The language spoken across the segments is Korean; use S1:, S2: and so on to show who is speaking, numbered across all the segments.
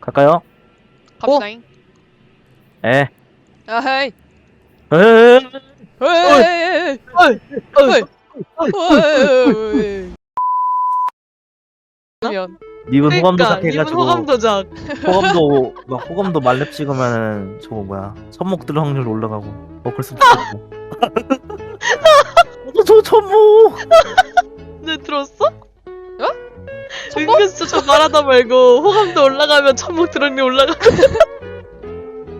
S1: 갈까요?
S2: 갑시다잉.
S1: 에.
S2: 아헤이.
S1: 에이.
S2: 헤이.
S3: 어이,
S2: 어이. 어이. 그러면
S1: 니분 호감도
S3: 그러니까 이분
S1: 작해가지고
S3: 호감 도작.
S1: 호감도 막 호감도 말렙 찍으면은 저거 뭐야 천목 들 확률 올라가고 먹을 수도 있고. 저 천목.
S3: 네 들었어?
S2: 천목?
S3: 은근슬 저 말하다 말고 호감도 올라가면 천목 드럼이 올라가.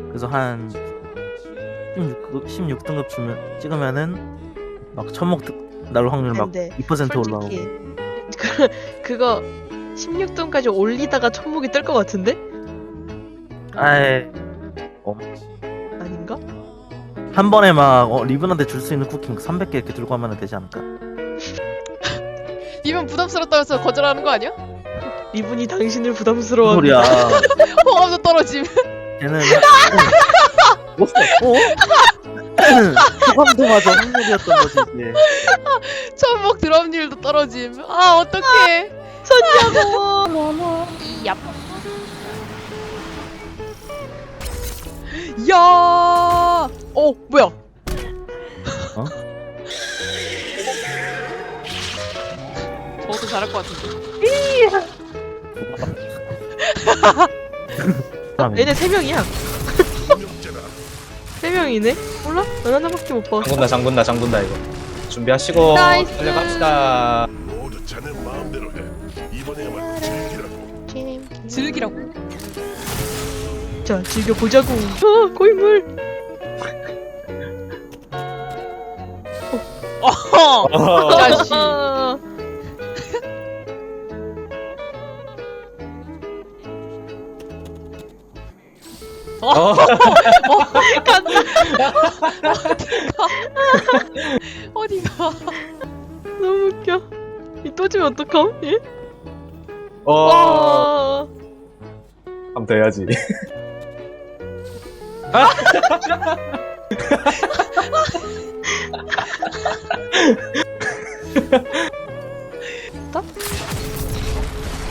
S1: 그래서 한 16, 16등급 주면 찍으면은 막 천목 날 확률
S3: 막안 돼.
S1: 2% 올라오고.
S3: 솔직히 그, 그거 16등까지 올리다가 천목이 뜰 것 같은데?
S1: 아이
S3: 아닌가?
S1: 한 번에 막 어, 리븐한테 줄 수 있는 쿠킹 300개 이렇게 들고 하면 되지 않을까?
S2: 이면 부담스럽다면서 거절하는 거 아니야?
S3: 이분이 당신을 부담스러워.
S1: 소리야?
S2: 호감도 떨어짐.
S1: 걔는 뭐 어? 호감도마저 확률이었던 거지 이게.
S2: 천목 드럼률도 떨어짐. 아 어떡해. 얍. 야. 어 뭐야? 저것도 잘할 것 같은데.
S3: 얘네 세 명이야. 세 명이네? 몰라? 난 하나밖에 못 봐.
S4: 장군다 장군다 장군다 이거 준비하시고
S3: 나이스.
S4: 달려갑시다
S5: 모두 자네 마음대로 해. 이번에야말로 즐기라고.
S2: 즐기라고.
S3: 자, 즐겨보자고. 어, 고인물.
S2: 어허. 자식.
S3: 아,
S4: 어.
S2: 어디가?
S3: 너무 웃겨. 이 떠지면 어떡함? 예?
S4: 어
S3: 와.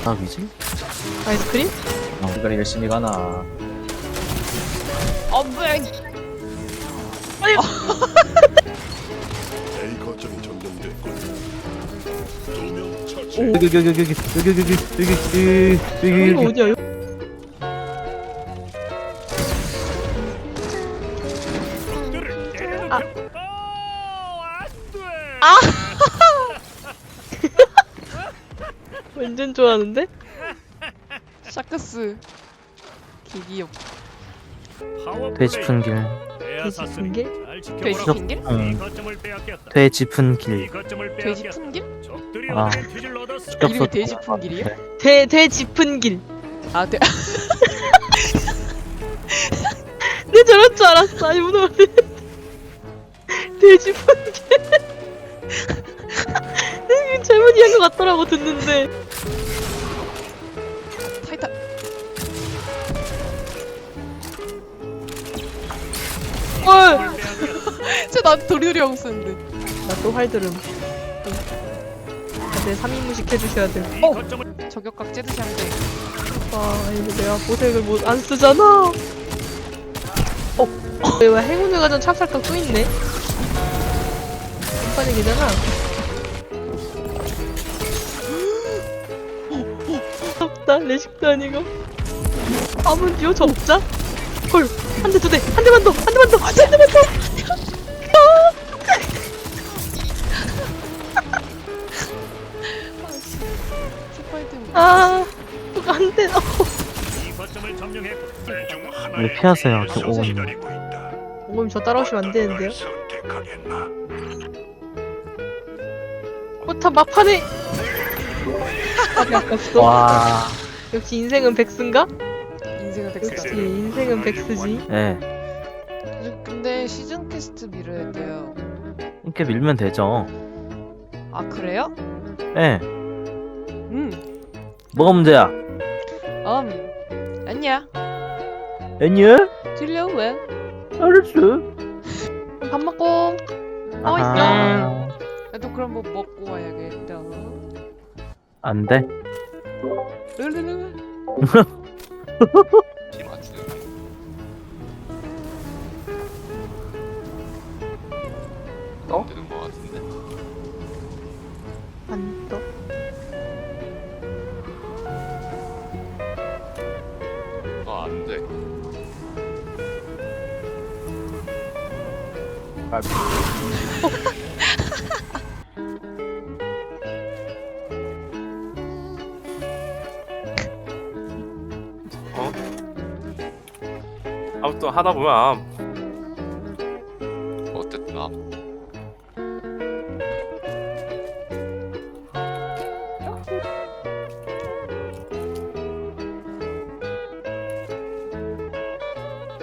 S1: 아 위지?
S3: 아이스크림?
S4: 이번에 열심히 가나
S2: 엄뱅.
S5: A 거점이 점령됐군. 두명 처치.
S1: 여기 여기 여기 여기 여기 여기 여기 여기 여기
S3: 이거
S1: 여기
S3: 어디야? 이거? 완전 좋아하는데?
S2: 샤크스. 기기업.
S1: 돼지 푼 길
S3: 돼지 푼길?
S2: 돼지
S1: 저-
S2: 푼길?
S1: 응 돼지 푼길
S2: 돼지 푼 길?
S1: 아
S2: 이름이 돼지 푼길이야?
S3: 돼, 돼 짚은 길.
S2: 아, 돼.
S3: 내 저럴 줄 알았어. 아니, 문어 돼 짚은 길. 내가 잘못 이해한 것 같더라고, 듣는데. 헐!
S2: 쟤 나한테 도리도리 하고 있었는데.
S3: 나 또 활들음. 다들 3인무식 해주셔야 돼. 어!
S2: 저격각 째듯이 하는데.
S3: 아, 이거 내가 보색을 못, 안 쓰잖아. 어? 왜 행운의 가전 찹쌀떡 또 있네? 깜빡이잖아. 없다, 레식도 아니고. 아문디오 접자? 헐, 한 대, 두 대, 한 대만 더,
S1: 피하세요
S5: 저오
S1: 오건
S5: 기다리고 있다.
S3: 어머님 저 따라오시면 안 되는데요? 포탑 막판에! 아.
S1: 와
S3: 역시 인생은 백수인가?
S2: 인생은
S3: 역시
S2: 백스다.
S3: 인생은 백수지.
S1: 예.
S2: 근데 시즌 퀘스트 미뤄야 돼요.
S1: 이렇게 밀면 되죠
S2: 아, 그래요?
S1: 예
S2: 음.
S1: 뭐가 문제야?
S2: 음. 아니야.
S1: 아니야?
S2: 들려, 왜?
S1: 알았어
S3: 밥 먹고 나와 있어.
S1: 아하.
S2: 나도 그럼 뭐 먹고 와야겠다.
S1: 안 돼
S2: 르르르.
S6: 비 맞추는
S4: 어?
S6: 안 되는 거
S4: 아,
S7: 아무튼 하다 보면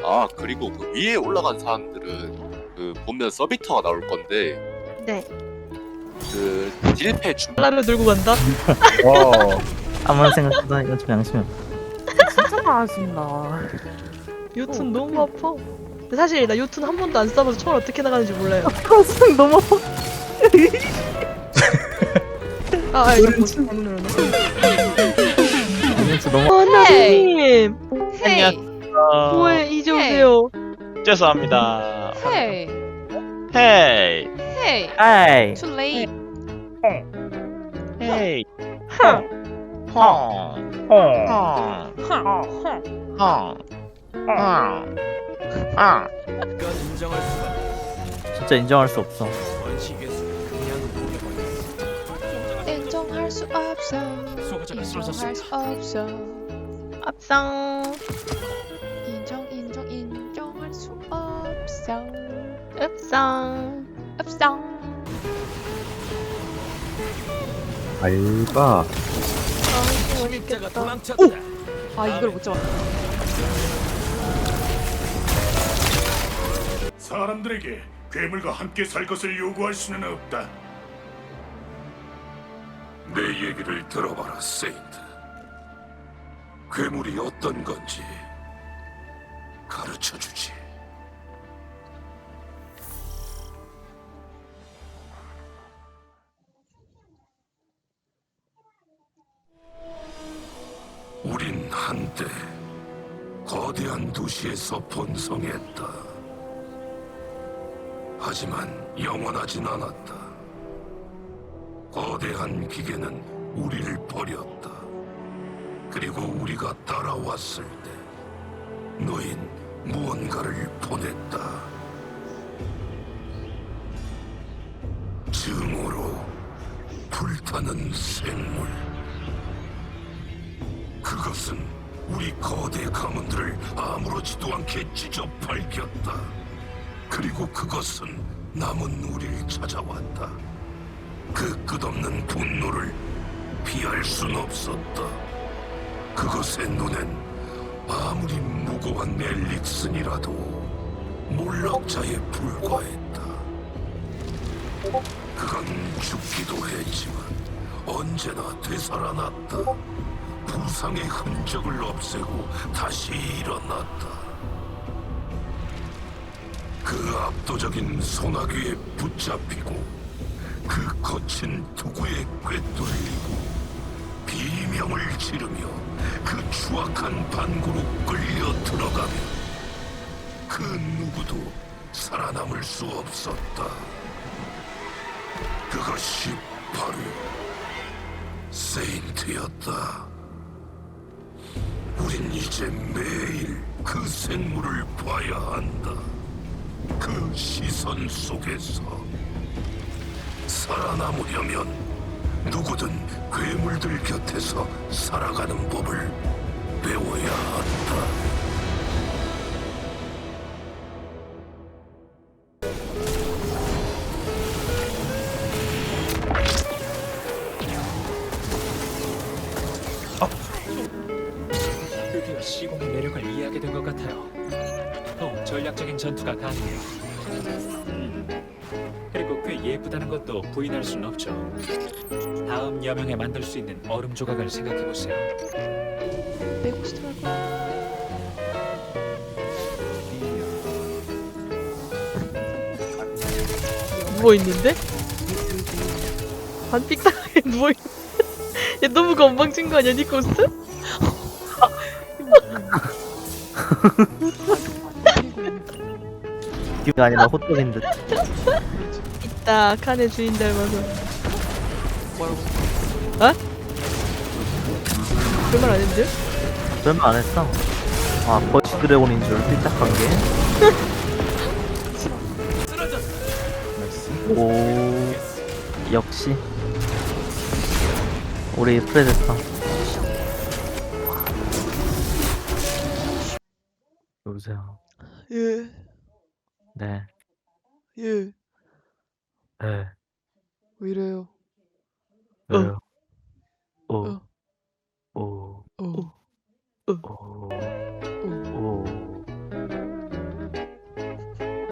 S6: 아아 그리고 그 위에 올라간 사람들은 그 보면 서비터가 나올 건데
S3: 네.
S6: 그 딜패 중
S3: 하나를 들고 간다.
S4: 어.
S1: 아무런 생각보다 이건 좀 양심이 없어.
S8: 진짜 맛있나.
S3: 요툰 너무 아파. 근데 사실 나 요툰 한 번도 안 써봐서 총알 어떻게 나가는지 몰라요.
S1: 가슴 너무 아파.
S3: 아, 아 이거 뭐 잘못 눌렀나?
S1: 진짜 너무
S3: 어, 나님
S2: 헤이
S3: 뭐해 이제 오세요.
S9: 죄송합니다.
S2: 헤이
S9: 헤이,
S2: 헤이
S1: 아이.
S2: too late.
S9: 헤이, 헝, 헝, 헝, 헝, 헝, 헝.
S1: 진짜 인정할 수 없어.
S2: 인정할 수 없어. 인정할 수 없어.
S3: 앞상
S4: 알바.
S3: 아.
S2: 아 이걸 못 잡았다
S5: 사람들에게 괴물과 함께 살 것을 요구할 수는 없다. 내 얘기를 들어봐라, 세인트. 괴물이 어떤 건지 가르쳐 주지. 우린 한때 거대한 도시에서 번성했다. 하지만 영원하진 않았다. 거대한 기계는 우리를 버렸다. 그리고 우리가 따라왔을 때 너흰 무언가를 보냈다. 증오로 불타는 생물. 그것은 우리 거대 가문들을 아무렇지도 않게 찢어 밝혔다. 그리고 그것은 남은 우리를 찾아왔다. 그 끝없는 분노를 피할 순 없었다. 그것의 눈엔 아무리 무고한 멜릭슨이라도 몰락자에 불과했다. 그건 죽기도 했지만 언제나 되살아났다. 부상의 흔적을 없애고 다시 일어났다. 그 압도적인 소나기에 붙잡히고 그 거친 투구에 꿰뚫리고 비명을 지르며 그 추악한 반구로 끌려 들어가며 그 누구도 살아남을 수 없었다. 그것이 바로 세인트였다. 우린 이제 매일 그 생물을 봐야 한다. 그 시선 속에서 살아남으려면 누구든 괴물들 곁에서 살아가는 법을 배워야 한다.
S10: 드디어 시공의 매력을 이해하게 된 것 같아요. 더 전략적인 전투가 가능해요. 음. 그리고 꽤 예쁘다는 것도 부인할 순 없죠. 다음 여명에 만들 수 있는 얼음 조각을 생각해 보세요.
S2: 메고스트 말고
S3: 누워 있는데? 반픽당하게 누워 있. 얘 너무 건방진 거 아니야 니코스?
S1: 기가 아니라 호떡인 듯.
S3: 있다 칸의 주인 닮아서
S2: 뭐라고?
S3: 그말 아닌데?
S1: 별말 안 했어. 아 버치 드래곤인 줄 삐딱한 게. 오 역시 우리 프레데터. 여보세요.
S2: 예,
S1: 네.
S2: 예.
S1: 네.
S2: 왜 이래요?
S1: 왜요? 오.
S2: 어.
S1: 오.
S2: 어.
S1: 오.